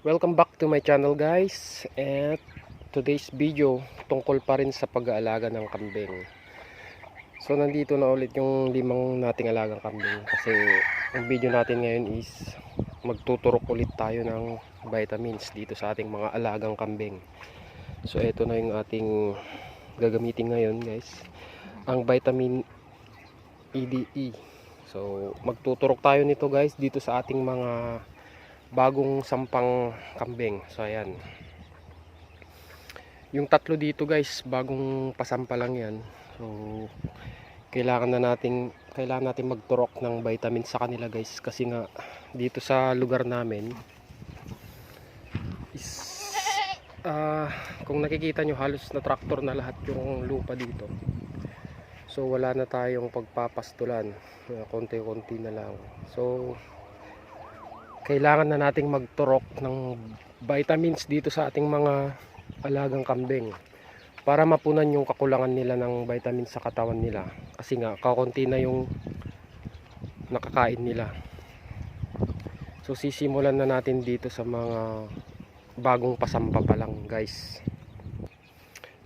Welcome back to my channel guys. At today's video tungkol pa rin sa pag-aalaga ng kambing. So nandito na ulit yung limang nating alagang kambing. Kasi ang video natin ngayon is Magtuturok ulit tayo ng vitamins dito sa ating mga alagang kambing. So ito na yung ating gagamitin ngayon guys. Ang vitamin EDE So magtuturok tayo nito guys dito sa ating mga bagong sampang kambing. So ayan. Yung tatlo dito guys, bagong pasampa lang 'yan. So kailangan na nating kailangan natin magturok ng vitamin sa kanila guys kasi nga dito sa lugar namin is ah, kung nakikita nyo halos na traktor na lahat yung lupa dito. So wala na tayong pagpapastulan. Uh, Konti-konti na lang. So kailangan na nating magturok ng vitamins dito sa ating mga alagang kambing para mapunan yung kakulangan nila ng vitamins sa katawan nila. Kasi nga kakunti na yung nakakain nila. So sisimulan na natin dito sa mga bagong pasampa pa lang guys.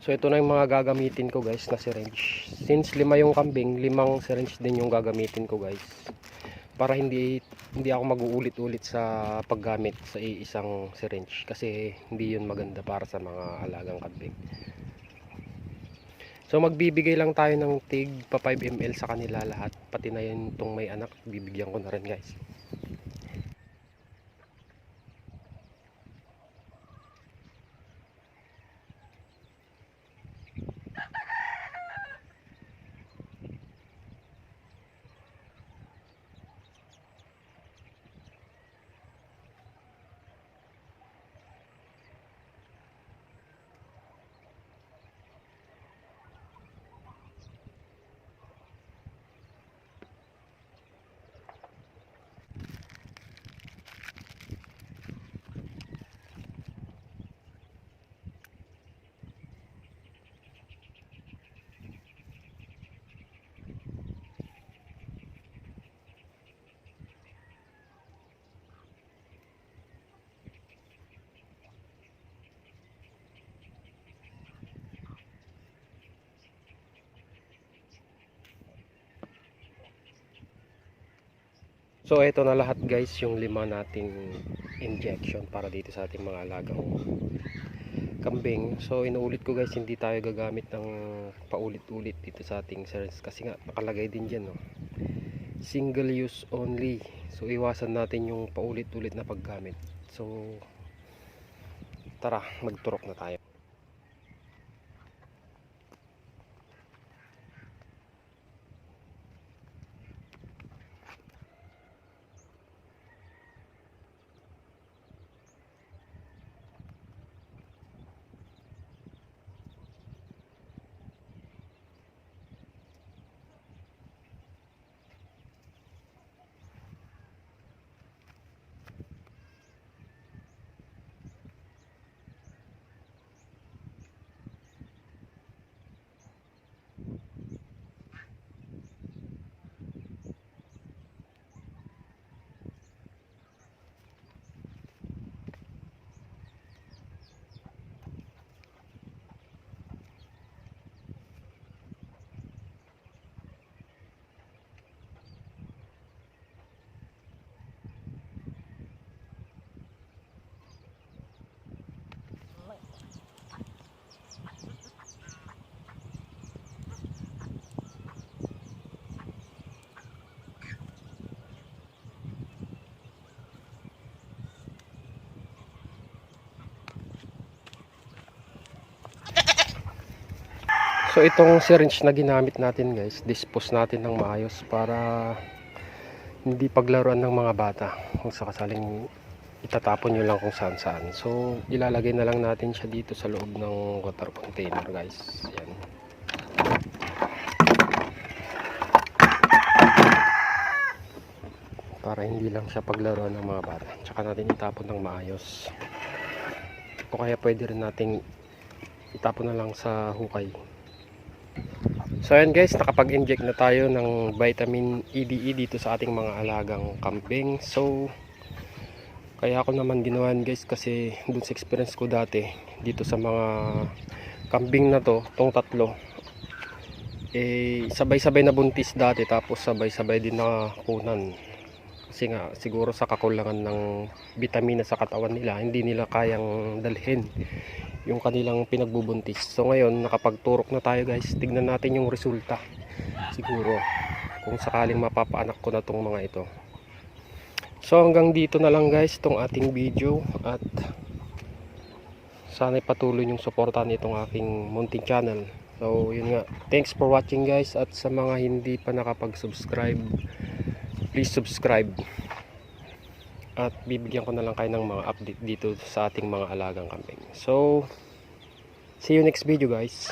So ito na yung mga gagamitin ko guys na syringe. Since lima yung kambing limang syringe din yung gagamitin ko guys para hindi hindi ako mag-uulit-ulit sa paggamit sa isang syringe kasi hindi yun maganda para sa mga alagang kambing. So magbibigay lang tayo ng tig pa 5 ml sa kanila lahat pati na yun tong may anak bibigyan ko na rin guys. So ito na lahat guys yung lima nating injection para dito sa ating mga alagang kambing. So inuulit ko guys hindi tayo gagamit ng paulit-ulit dito sa ating syringe kasi nga nakalagay din dyan no. Single use only. So iwasan natin yung paulit-ulit na paggamit. So tara magturok na tayo. So itong syringe na ginamit natin guys, dispose natin ng maayos para hindi paglaruan ng mga bata kung sakasaling itatapon nyo lang kung saan saan. So ilalagay na lang natin siya dito sa loob ng water container guys. Yan. Para hindi lang siya paglaruan ng mga bata. Tsaka natin itapon ng maayos. O kaya pwede rin nating itapon na lang sa hukay. So ayan guys, nakapag-inject na tayo ng vitamin EDE dito sa ating mga alagang kambing. So Kaya ako naman ginawan guys kasi dun sa experience ko dati dito sa mga kambing na to, tong tatlo. Eh sabay-sabay na buntis dati tapos sabay-sabay din na kunan. Kasi nga siguro sa kakulangan ng vitamina sa katawan nila, hindi nila kayang dalhin yung kanilang pinagbubuntis. So ngayon nakapagturok na tayo guys. Tignan natin yung resulta. Siguro kung sakaling mapapaanak ko na tong mga ito. So hanggang dito na lang guys tong ating video at sana patuloy yung suportahan itong aking munting channel. So yun nga. Thanks for watching guys at sa mga hindi pa nakapag-subscribe please subscribe. At bibigyan ko na lang kayo ng mga update dito sa ating mga alagang kambing. So see you next video guys.